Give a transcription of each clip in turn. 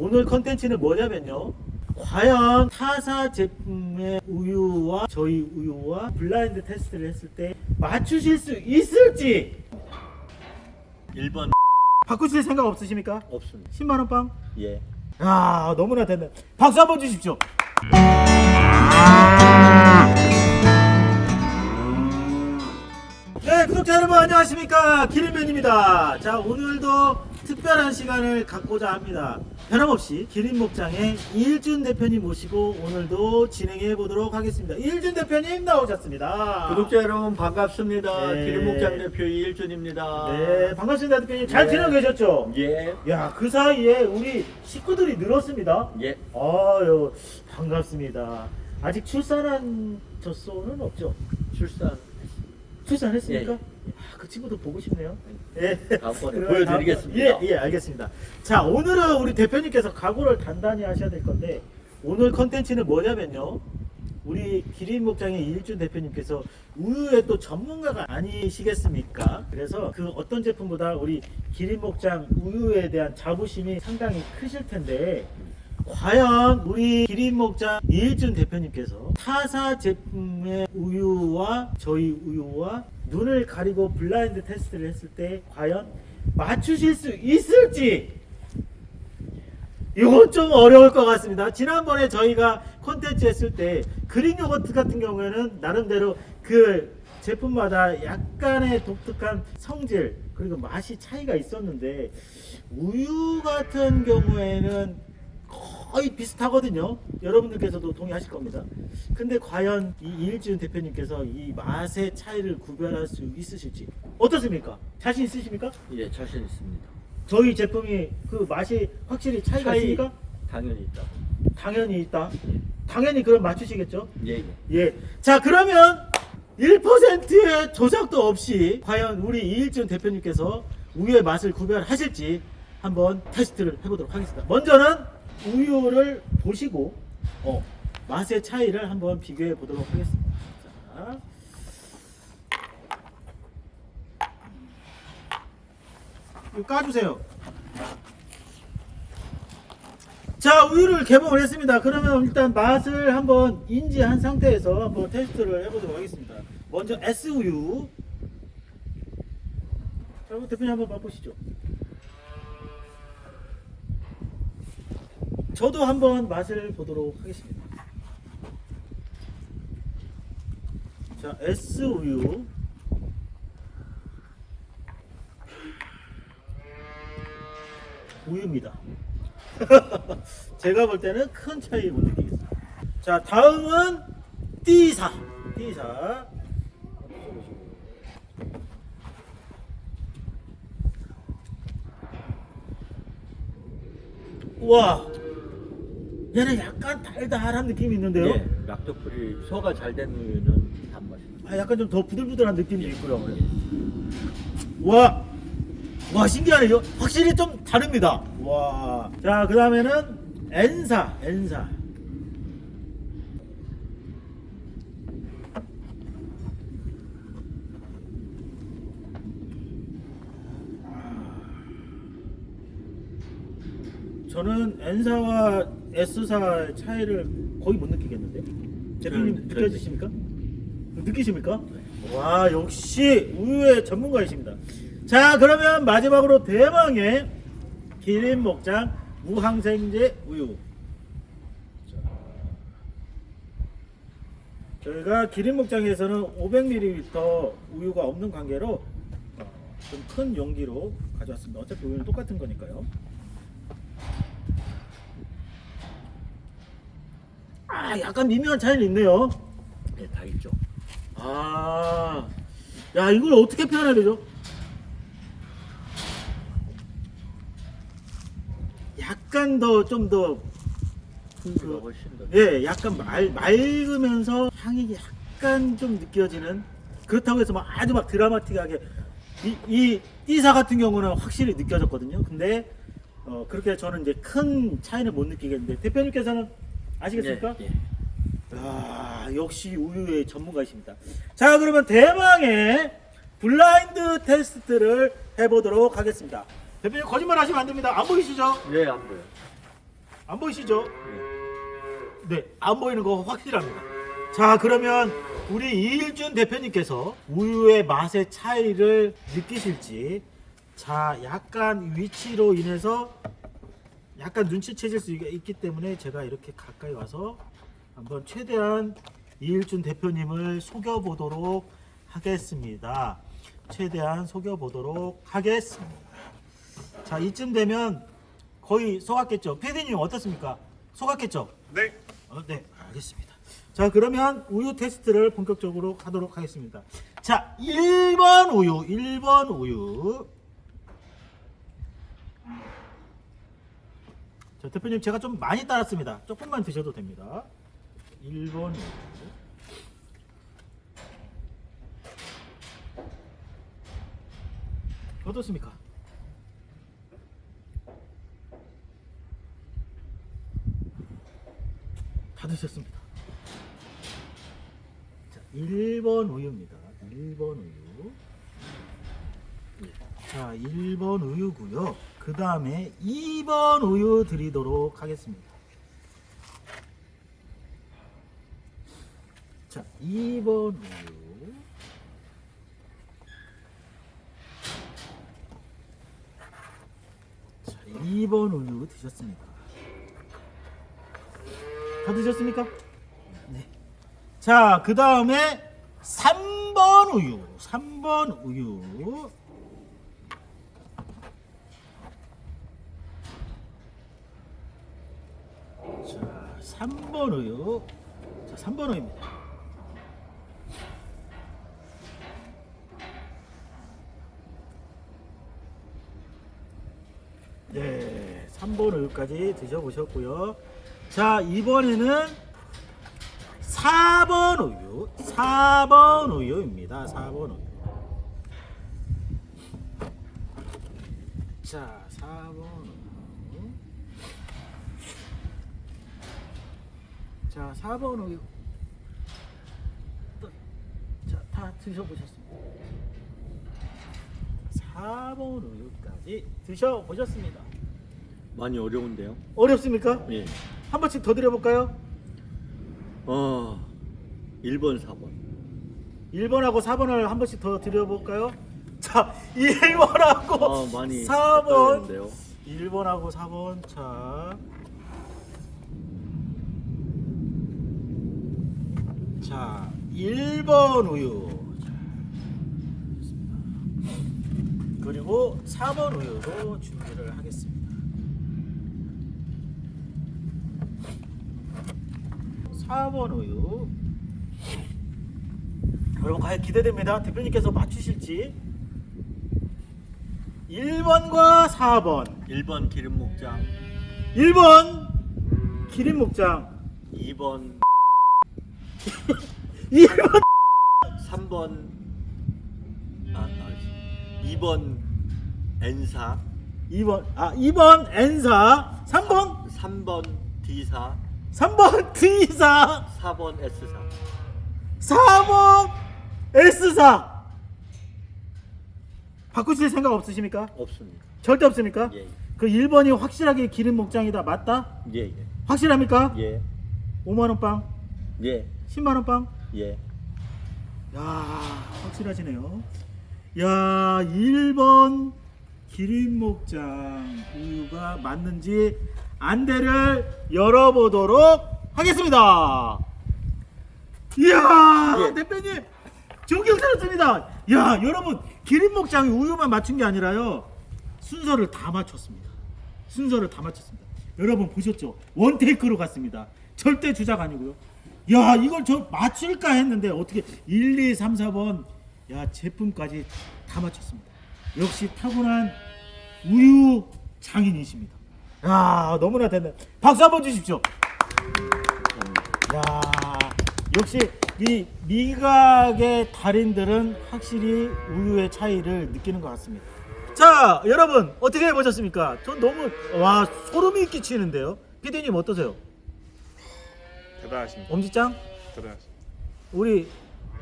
오늘 컨텐츠는 뭐냐면요. 과연 타사 제품의 우유와 저희 우유와 블라인드 테스트를 했을 때 맞추실 수 있을지 1번 바꾸실 생각 없으십니까? 없습니다. 10만 원 빵? 예. 야 너무나 됐네. 박수 한번 주십시오. 네 구독자 여러분 안녕하십니까 기린맨입니다. 자 오늘도 특별한 시간을 갖고자 합니다. 변함없이 기린 목장의 이일준 대표님 모시고 오늘도 진행해 보도록 하겠습니다. 이일준 대표님 나오셨습니다. 구독자 여러분 반갑습니다. 네. 기름목장 대표 이일준입니다. 네 반갑습니다 대표님 잘 네. 지내고 계셨죠? 예. 야 그 사이에 우리 식구들이 늘었습니다. 예. 아유 반갑습니다. 아직 출산한 젖소는 없죠? 출산 출산 했습니까? 예. 아, 그 친구도 보고 싶네요. 예. 다음번에 그럼 보여드리겠습니다. 다음- 예, 예, 알겠습니다. 자, 오늘은 우리 대표님께서 각오를 단단히 하셔야 될 건데 오늘 컨텐츠는 뭐냐면요. 우리 기린 목장의 이일준 대표님께서 우유의 또 전문가가 아니시겠습니까? 그래서 그 어떤 제품보다 우리 기린 목장 우유에 대한 자부심이 상당히 크실 텐데 과연 우리 기린 목장 이일준 대표님께서 타사 제품의 우유와 저희 우유와 눈을 가리고 블라인드 테스트를 했을 때 과연 맞추실 수 있을지 이건 좀 어려울 것 같습니다. 지난번에 저희가 콘텐츠 했을 때 그린 요거트 같은 경우에는 나름대로 그 제품마다 약간의 독특한 성질 그리고 맛이 차이가 있었는데 우유 같은 경우에는 거의 비슷하거든요. 여러분들께서도 동의하실 겁니다. 근데 과연 이 이일준 대표님께서 이 맛의 차이를 구별할 수 있으실지 어떻습니까? 자신 있으십니까? 예, 자신 있습니다. 저희 제품이 그 맛이 확실히 차이가 차이. 있습니까? 당연히 있다. 당연히 있다. 당연히 그럼 맞추시겠죠? 예, 예. 예. 자, 그러면 1%의 조작도 없이 과연 우리 이일준 대표님께서 우유의 맛을 구별하실지 한번 테스트를 해보도록 하겠습니다. 먼저는 우유를 보시고 어, 맛의 차이를 한번 비교해 보도록 하겠습니다. 자. 이거 까주세요. 자 우유를 개봉을 했습니다. 그러면 일단 맛을 한번 인지한 상태에서 한번 테스트를 해보도록 하겠습니다. 먼저 S 우유. 자 대표님 한번 맛보시죠. 저도 한번 맛을 보도록 하겠습니다. 자 S 우유. 우유입니다. 제가 볼 때는 큰 차이 못 느끼겠습니다. 자, 다음은 D사. D사. 와, 얘는 약간 달달한 느낌이 있는데요. 예. 락토프리 소가 잘된 우유는 단맛입니다. 아, 약간 좀 더 부들부들한 느낌도 있고요. 와, 와 신기하네요. 확실히 좀 다릅니다. 와, 자 그 다음에는 N사, N사. 저는 N사와 S사의 차이를 거의 못 느끼겠는데. 대표님 저는- 느껴지십니까? 느끼십니까? 와 역시 우유의 전문가이십니다. 자 그러면 마지막으로 대망의 기린 목장 무항생제 우유. 자, 저희가 기린 목장에서는 500ml 우유가 없는 관계로 어, 좀큰 용기로 가져왔습니다. 어차피 우유는 똑같은 거니까요. 아 약간 미묘한 차이는 있네요. 예, 다 있죠. 아, 야 이걸 어떻게 표현해야 되죠? 약간 더 좀더 그, 훨씬 더. 예, 약간 말 맑으면서 향이 약간 좀 느껴지는 그렇다고 해서 막 아주 막 드라마틱하게 이, 이 띠사 같은 경우는 확실히 느껴졌거든요. 근데 어, 그렇게 저는 이제 큰 차이는 못 느끼겠는데 대표님께서는 아시겠습니까? 예, 예. 아, 역시 우유의 전문가이십니다. 자, 그러면 대망의 블라인드 테스트를 해보도록 하겠습니다. 대표님 거짓말 하시면 안 됩니다. 안 보이시죠? 예, 안 보여. 안 보이시죠? 네. 네, 안 보이는 거 확실합니다. 자, 그러면 우리 이일준 대표님께서 우유의 맛의 차이를 느끼실지, 자, 약간 위치로 인해서 약간 눈치채실 수 있- 있기 때문에 제가 이렇게 가까이 와서 한번 최대한 이일준 대표님을 속여보도록 하겠습니다. 최대한 속여보도록 하겠습니다. 자, 이쯤 되면 거의 속았겠죠. 피디님 어떻습니까? 속았겠죠? 네. 어, 네, 알겠습니다. 자, 그러면 우유 테스트를 본격적으로 하도록 하겠습니다. 자, 1번 우유, 1번 우유. 자, 대표님 제가 좀 많이 따랐습니다. 조금만 드셔도 됩니다. 1번 우유. 어떻습니까? 다 드셨습니다. 자, 1번 우유입니다. 1번 우유. 자, 1번 우유고요. 그 다음에 2번 우유 드리도록 하겠습니다. 자, 2번 우유. 자, 2번 우유 드셨습니까? 다 드셨습니까? 네. 자, 그 다음에 3번 우유. 3번 우유. 자, 3번 우유. 자, 3번 우유입니다. 네, 3번 우유까지 드셔보셨고요. 자, 이번에는 4번 우유, 4번 우유입니다. 4번 우유. 자, 4번 우유. 자, 4번 우유. 또- 자, 다 드셔보셨습니다. 4번 우유까지 드셔보셨습니다. 많이 어려운데요. 어렵습니까? 예. 한 번씩 더 드려볼까요? 어, 1번, 4번. 1번하고 4번을 한 번씩 더 드려볼까요? 자, 1번하고 아, 많이 4번. 헷갈리는데요. 1번하고 4번. 자. 자, 1번 우유. 그리고 4번 우유도 준비를 하겠습니다. 4번 우유. 여러분 과연 기대됩니다. 대표님께서 맞추실지. 1번과 4번. 1번 기름 목장, 1번 기린 목장. 2번, 1번 3번, 아, 아 2번 N사, 2번 아 2번 N사 3번 3번 D사, 3번 D사 4번 S사. 4번 S사 바꾸실 생각 없으십니까? 없습니다. 절대 없습니까? 예, 그 1번이 확실하게 기린 목장이다 맞다? 예, 예. 확실합니까? 예, 5만 원 빵, 예, 10만 원 빵. 예. 야 확실하시네요. 야 1번 기린 목장 우유가 맞는지 안대를 열어보도록 하겠습니다. 이야 예. 대표님 존경 들었습니다. 야 여러분 기린 목장이 우유만 맞춘 게 아니라요 순서를 다 맞췄습니다. 순서를 다 맞췄습니다. 여러분 보셨죠? 원 테이크로 갔습니다. 절대 주작 아니고요. 야 이걸 저 맞출까 했는데 어떻게 1, 2, 3, 4번 야 제품까지 다 맞췄습니다. 역시 타고난 우유 장인이십니다. 야 너무나 됐네. 박수 한번 주십시오. 야 역시 이 미각의 달인들은 확실히 우유의 차이를 느끼는 것 같습니다. 자 여러분 어떻게 보셨습니까? 전 너무 와 소름이 끼치는데요. 피디님 어떠세요? 대단하십니다. 엄지짱? 대단하십니다. 우리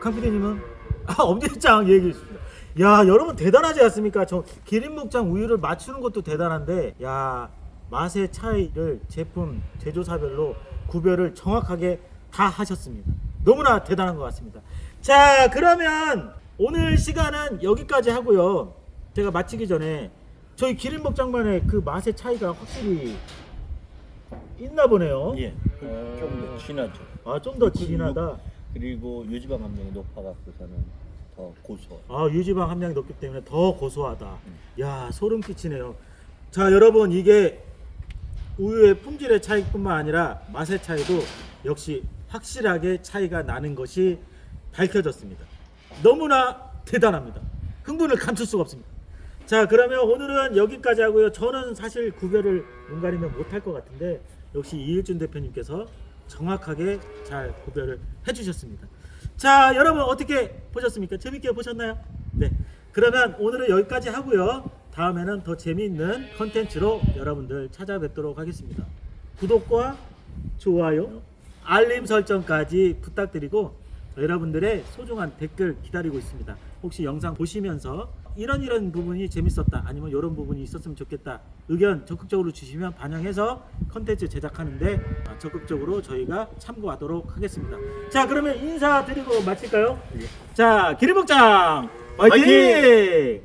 강 PD님은 아 엄지짱 얘기해 주십니다. 야 여러분 대단하지 않습니까? 저 기린목장 우유를 맞추는 것도 대단한데 야 맛의 차이를 제품 제조사별로 구별을 정확하게 다 하셨습니다. 너무나 대단한 것 같습니다. 자, 그러면 오늘 시간은 여기까지 하고요. 제가 마치기 전에 저희 기린목장만의 그 맛의 차이가 확실히 있나 보네요. 예. 좀 더 진하죠. 아, 좀 더 진하다. 그리고 유지방 함량이 높아갖고서는 더 고소. 아 유지방 함량이 높기 때문에 더 고소하다. 야 소름 끼치네요. 자 여러분 이게 우유의 품질의 차이뿐만 아니라 맛의 차이도 역시 확실하게 차이가 나는 것이 밝혀졌습니다. 너무나 대단합니다. 흥분을 감출 수가 없습니다. 자 그러면 오늘은 여기까지 하고요. 저는 사실 구별을 눈 가리면 못할 것 같은데 역시 이일준 대표님께서 정확하게 잘 구별을 해주셨습니다. 자 여러분 어떻게 보셨습니까? 재밌게 보셨나요? 네. 그러면 오늘은 여기까지 하고요. 다음에는 더 재미있는 컨텐츠로 여러분들 찾아뵙도록 하겠습니다. 구독과 좋아요, 알림 설정까지 부탁드리고 여러분들의 소중한 댓글 기다리고 있습니다. 혹시 영상 보시면서 이런 이런 부분이 재밌었다 아니면 이런 부분이 있었으면 좋겠다 의견 적극적으로 주시면 반영해서 컨텐츠 제작하는데 아, 적극적으로 저희가 참고하도록 하겠습니다. 자 그러면 인사드리고 마칠까요? 자 기름목장 화이팅!